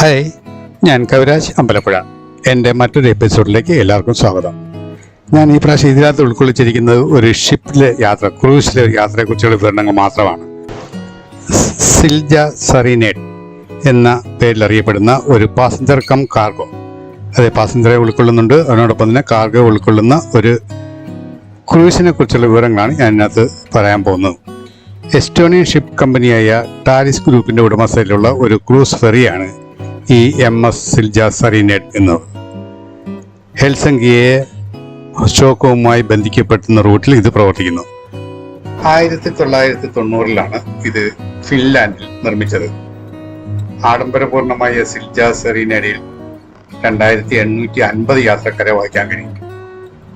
Hi ഞാൻ കവിരാജ് അമ്പലപ്പുഴ. എന്റെ മറ്റൊരു എപ്പിസോഡിലേക്ക് എല്ലാവർക്കും സ്വാഗതം. ഞാൻ ഈ പ്രാവശ്യം ഇതിനകത്ത് ഉൾക്കൊള്ളിച്ചിരിക്കുന്നത് ഒരു ഷിപ്പിലെ യാത്ര ക്രൂസിലെ യാത്രയെക്കുറിച്ചുള്ള വിവരണങ്ങൾ മാത്രമാണ്. സിൽജ സറീനേറ്റ് എന്ന പേരിൽ അറിയപ്പെടുന്ന ഒരു പാസഞ്ചർ കം കാർഗോ. അതെ പാസഞ്ചറെ ഉൾക്കൊള്ളുന്നുണ്ട്. അതിനോടൊപ്പം തന്നെ കാർഗോ ഉൾക്കൊള്ളുന്ന ഒരു ക്രൂസിനെ കുറിച്ചുള്ള വിവരങ്ങളാണ് ഞാൻ ഇതിനകത്ത് പറയാൻ പോകുന്നത്. എസ്റ്റോണിയൻ ഷിപ്പ് കമ്പനിയായ ടാരിസ് ഗ്രൂപ്പിന്റെ ഉടമസ്ഥയിലുള്ള ഒരു ക്രൂസ് ഫെറിയാണ് ഈ എം എസ് സിൽജ സറീനേറ്റ് എന്നിവർ ഹെൽസംഖ്യയെ അശോകവുമായി ബന്ധിക്കപ്പെടുന്ന റൂട്ടിൽ ഇത് പ്രവർത്തിക്കുന്നു. ആയിരത്തി തൊള്ളായിരത്തി തൊണ്ണൂറിലാണ് ഇത് ഫിൻലാൻഡിൽ നിർമ്മിച്ചത്. ആഡംബരപൂർണമായ സിൽജ സെറീനയിൽ രണ്ടായിരത്തി എണ്ണൂറ്റി അൻപത് യാത്രക്കാരെ വഹിക്കാൻ കഴിയും.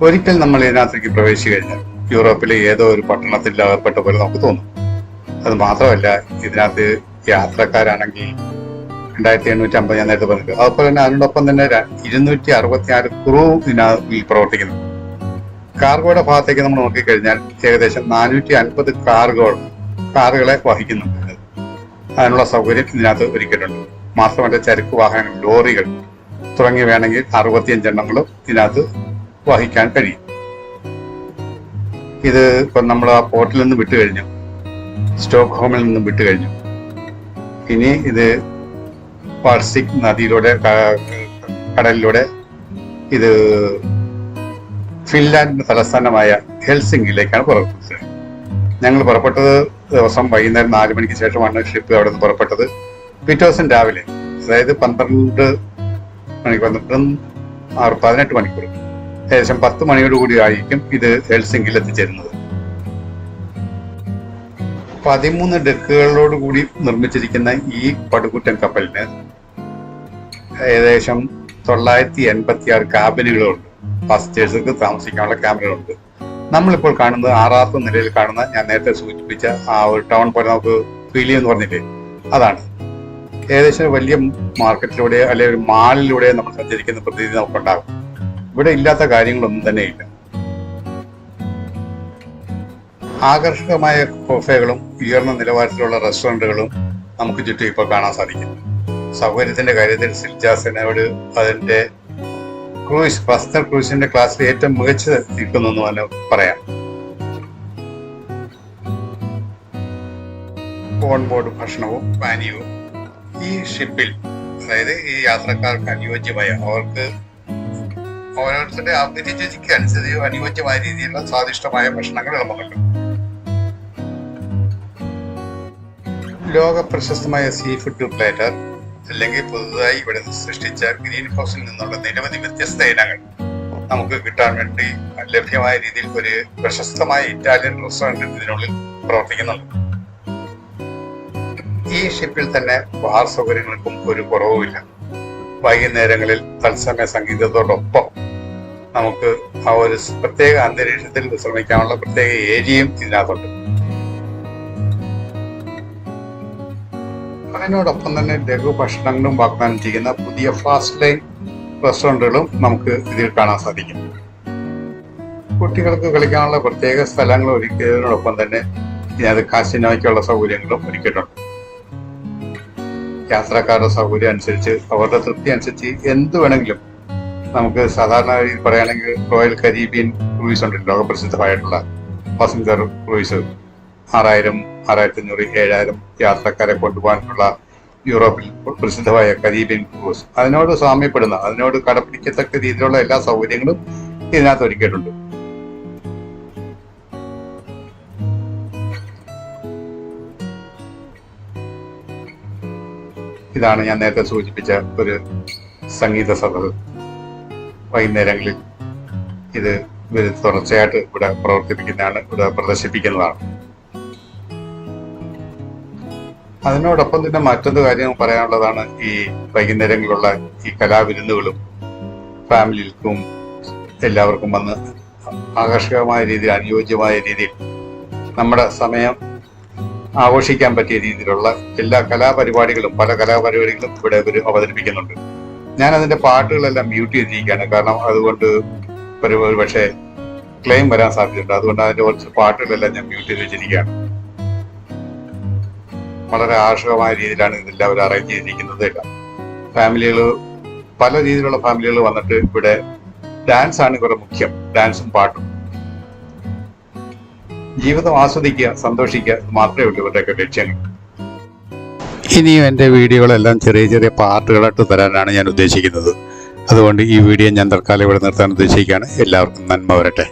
ഒരിക്കൽ നമ്മൾ ഇതിനകത്തേക്ക് പ്രവേശിച്ചു കഴിഞ്ഞാൽ യൂറോപ്പിലെ ഏതോ ഒരു പട്ടണത്തിൽ അകപ്പെട്ട പോലെ നമുക്ക് തോന്നും. അത് മാത്രമല്ല ഇതിനകത്ത് യാത്രക്കാരാണെങ്കിൽ രണ്ടായിരത്തി എണ്ണൂറ്റി അമ്പത് ഞാൻ നേരത്തെ പറഞ്ഞു അതുപോലെ തന്നെ അതിനോടൊപ്പം തന്നെ ഇരുന്നൂറ്റി അറുപത്തി ആറ് ക്രൂ ഇതിനകത്ത് പ്രവർത്തിക്കുന്നു കാർഗോയുടെ ഭാഗത്തേക്ക് നമ്മൾ നോക്കിക്കഴിഞ്ഞാൽ ഏകദേശം നാനൂറ്റി അൻപത് കാറുകൾ കാറുകളെ വഹിക്കുന്നുണ്ട്. അതിനുള്ള സൗകര്യം ഇതിനകത്ത് ഒരുക്കിയിട്ടുണ്ട്. മാത്രമല്ല ചരക്ക് വാഹനങ്ങൾ ലോറികൾ തുടങ്ങി വേണമെങ്കിൽ അറുപത്തിയഞ്ചെണ്ണങ്ങളും ഇതിനകത്ത് വഹിക്കാൻ കഴിയും. ഇത് ഇപ്പം നമ്മൾ ആ പോർട്ടിൽ നിന്ന് വിട്ടു കഴിഞ്ഞു സ്റ്റോക്ക് ഹോമിൽ നിന്നും വിട്ടു കഴിഞ്ഞു ഇനി ഇത് പാർസിക് നദിയിലൂടെ കടലിലൂടെ ഇത് ഫിൻലാൻഡിന്റെ തലസ്ഥാനമായ ഹെൽസിംഗിലേക്കാണ് പുറപ്പെട്ടത്. ഞങ്ങൾ പുറപ്പെട്ടത് ദിവസം വൈകുന്നേരം നാല് മണിക്ക് ശേഷമാണ് ഷിപ്പ് അവിടെ നിന്ന് പുറപ്പെട്ടത്. പിറ്റേ ദിവസം രാവിലെ അതായത് പന്ത്രണ്ട് മണിക്ക് പന്ത്രണ്ട് ആറ് പതിനെട്ട് മണിക്കൂർ ഏകദേശം പത്ത് മണിയോടുകൂടി ആയിരിക്കും ഇത് ഹെൽസിംഗിൽ എത്തിച്ചേരുന്നത് പതിമൂന്ന് ഡെക്കുകളോട് കൂടി നിർമ്മിച്ചിരിക്കുന്ന ഈ പടുകുറ്റൻ കപ്പലിന് ഏകദേശം തൊള്ളായിരത്തി എൺപത്തി ആറ് ക്യാബിനുകളുണ്ട്. പാസഞ്ചേഴ്സുകൾക്ക് താമസിക്കാനുള്ള ക്യാബിനുകളുണ്ട്. നമ്മളിപ്പോൾ കാണുന്നത് ആറാമത്തെ നിലയിൽ കാണുന്ന ഞാൻ നേരത്തെ സൂചിപ്പിച്ച ആ ഒരു ടൗൺ പോലെ നമുക്ക് ഫീൽ എന്ന് പറഞ്ഞില്ലേ? അതാണ്. ഏകദേശം വലിയ മാർക്കറ്റിലൂടെ അല്ലെങ്കിൽ മാളിലൂടെ നമ്മൾ സഞ്ചരിക്കുന്ന പ്രതീതി നമുക്കുണ്ടാകും. ഇവിടെ ഇല്ലാത്ത കാര്യങ്ങളൊന്നും തന്നെ ഇല്ല. ആകർഷകമായ കൊഫേകളും ഉയർന്ന നിലവാരത്തിലുള്ള റെസ്റ്റോറന്റുകളും നമുക്ക് ചുറ്റും ഇപ്പോൾ കാണാൻ സാധിക്കും. സൗകര്യത്തിന്റെ കാര്യത്തിൽ സിൽജാസിനോട് അതിന്റെ ക്രൂയിസ് ഫസ്തർ ക്രൂസിന്റെ ക്ലാസ്സിൽ ഏറ്റവും മികച്ച നിൽക്കുന്നു എന്ന് പറയാം ഓൺ ബോർഡ് ഭക്ഷണവും പാനീയവും ഈ ഷിപ്പിൽ അതായത് ഈ യാത്രക്കാർക്ക് അനുയോജ്യമായ അവർക്ക് ഓരോരുത്തരുടെ അഭിരുചിക്ക് അനുസരിച്ച് അനുയോജ്യമായ രീതിയിലുള്ള സ്വാദിഷ്ടമായ ഭക്ഷണങ്ങൾ വിളമ്പുന്നുണ്ട് ലോക പ്രശസ്തമായ സീ ഫുഡ് പ്ലേറ്റർ അല്ലെങ്കിൽ പുതുതായി ഇവിടെ സൃഷ്ടിച്ച ഗ്രീൻ ഹൗസിൽ നിന്നുള്ള നിരവധി വ്യത്യസ്ത ഇനങ്ങൾ നമുക്ക് കിട്ടാൻ വേണ്ടി ലഭ്യമായ രീതിയിൽ ഒരു പ്രശസ്തമായ ഇറ്റാലിയൻ റെസ്റ്റോറന്റ് ഇതിനുള്ളിൽ പ്രവർത്തിക്കുന്നുണ്ട്. ഈ ഷിപ്പിൽ തന്നെ ബാർ സൗകര്യങ്ങൾക്കും ഒരു കുറവുമില്ല. വൈകുന്നേരങ്ങളിൽ തത്സമയ സംഗീതത്തോടൊപ്പം നമുക്ക് ആ ഒരു പ്രത്യേക അന്തരീക്ഷത്തിൽ വിശ്രമിക്കാനുള്ള പ്രത്യേക ഏരിയയും ഇതിനകത്തുണ്ട്. അതിനോടൊപ്പം തന്നെ ലഘു ഭക്ഷണങ്ങളും വാഗ്ദാനം ചെയ്യുന്ന പുതിയ ഫാസ്റ്റ് ലൈൻ റെസ്റ്റോറന്റുകളും നമുക്ക് ഇതിൽ കാണാൻ സാധിക്കും. കുട്ടികൾക്ക് കളിക്കാനുള്ള പ്രത്യേക സ്ഥലങ്ങൾ ഒരുക്കിയതിനോടൊപ്പം തന്നെ ഇതിനകത്ത് കാസിനോയ്ക്കുള്ള സൗകര്യങ്ങളും ഒരുക്കിയിട്ടുണ്ട്. യാത്രക്കാരുടെ സൗകര്യം അനുസരിച്ച് അവരുടെ തൃപ്തി അനുസരിച്ച് എന്ത് വേണമെങ്കിലും നമുക്ക് സാധാരണ രീതിയിൽ പറയുകയാണെങ്കിൽ റോയൽ കരീബിയൻ ക്രൂയിസ് ഉണ്ട് ലോകപ്രസിദ്ധമായിട്ടുള്ള പാസഞ്ചർ ക്രൂയിസ്. ആറായിരം ആറായിരത്തി അഞ്ഞൂറ് ഏഴായിരം യാത്രക്കാരെ കൊണ്ടുപോകാനുള്ള യൂറോപ്പിൽ പ്രസിദ്ധമായ കരീബിയൻ ക്രൂസ്. അതിനോട് സാമ്യപ്പെടുന്ന അതിനോട് കടപിടിക്കത്തക്ക രീതിയിലുള്ള എല്ലാ സൗകര്യങ്ങളും ഇതിനകത്ത് ഒരുക്കിയിട്ടുണ്ട്. ഇതാണ് ഞാൻ നേരത്തെ സൂചിപ്പിച്ച ഒരു സംഗീത സദസ് വൈകുന്നേരങ്ങളിൽ ഇത് ഇവർ തുടർച്ചയായിട്ട് ഇവിടെ പ്രവർത്തിപ്പിക്കുന്നതാണ് ഇവിടെ പ്രദർശിപ്പിക്കുന്നതാണ്. അതിനോടൊപ്പം തന്നെ മറ്റൊരു കാര്യം പറയാനുള്ളതാണ് ഈ വൈകുന്നേരങ്ങളിലുള്ള ഈ കലാവിരുന്നുകളും ഫാമിലിക്കും എല്ലാവർക്കും വന്ന് ആകർഷകമായ രീതിയിൽ അനുയോജ്യമായ രീതിയിൽ നമ്മുടെ സമയം ആഘോഷിക്കാൻ പറ്റിയ രീതിയിലുള്ള എല്ലാ കലാപരിപാടികളും പല കലാപരിപാടികളും ഇവിടെ ഇവർ അവതരിപ്പിക്കുന്നുണ്ട്. ഞാൻ അതിന്റെ പാട്ടുകളെല്ലാം മ്യൂട്ട് ചെയ്തിരിക്കുകയാണ്. കാരണം അതുകൊണ്ട് ഒരു ഒരു പക്ഷേ ക്ലെയിം വരാൻ സാധ്യതയുണ്ട്. അതുകൊണ്ട് അതിന്റെ കുറച്ച് പാട്ടുകളെല്ലാം ഞാൻ മ്യൂട്ട് ചെയ്ത് വെച്ചിരിക്കുകയാണ്. വളരെ ആകർഷകമായ രീതിയിലാണ് ഇതെല്ലാം അവർ അറേഞ്ച് ചെയ്തിരിക്കുന്നത് ഫാമിലികൾ പല രീതിയിലുള്ള ഫാമിലികൾ വന്നിട്ട് ഇവിടെ ഡാൻസ് ആണ് ഇവരുടെ മുഖ്യം. ഡാൻസും പാട്ടും. ജീവിതം ആസ്വദിക്കുക സന്തോഷിക്കുക മാത്രമേ ഉള്ളൂ ഇവരുടെയൊക്കെ ലക്ഷ്യങ്ങൾ. ഇനിയും എന്റെ വീഡിയോകളെല്ലാം ചെറിയ ചെറിയ പാർട്ടുകളായിട്ട് തരാനാണ് ഞാൻ ഉദ്ദേശിക്കുന്നത്. അതുകൊണ്ട് ഈ വീഡിയോ ഞാൻ തൽക്കാലം ഇവിടെ നിർത്താൻ ഉദ്ദേശിക്കുകയാണ്. എല്ലാവർക്കും നന്മ വരട്ടെ.